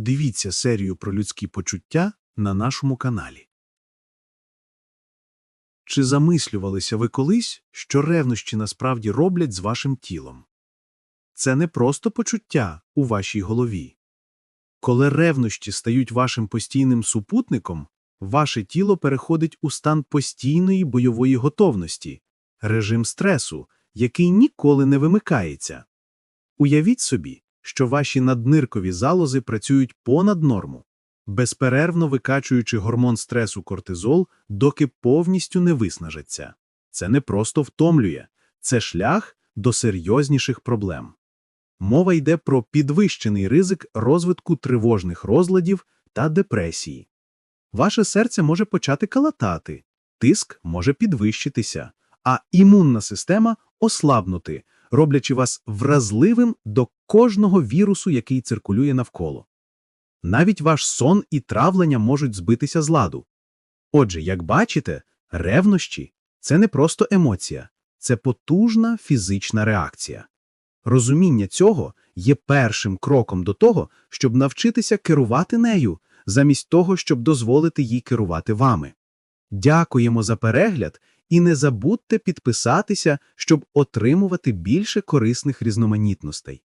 Дивіться серію про людські почуття на нашому каналі. Чи замислювалися ви колись, що ревнощі насправді роблять з вашим тілом? Це не просто почуття у вашій голові. Коли ревнощі стають вашим постійним супутником, ваше тіло переходить у стан постійної бойової готовності, режим стресу, який ніколи не вимикається. Уявіть собі, що ваші надниркові залози працюють понад норму, безперервно викачуючи гормон стресу кортизол, доки повністю не виснажаться. Це не просто втомлює, це шлях до серйозніших проблем. Мова йде про підвищений ризик розвитку тривожних розладів та депресії. Ваше серце може почати калатати, тиск може підвищитися, а імунна система ослабнути, роблячи вас вразливим до кожного вірусу, який циркулює навколо. Навіть ваш сон і травлення можуть збитися з ладу. Отже, як бачите, ревнощі це не просто емоція, це потужна фізична реакція. Розуміння цього є першим кроком до того, щоб навчитися керувати нею, замість того, щоб дозволити їй керувати вами. Дякуємо за перегляд і не забудьте підписатися, щоб отримувати більше корисних різноманітностей.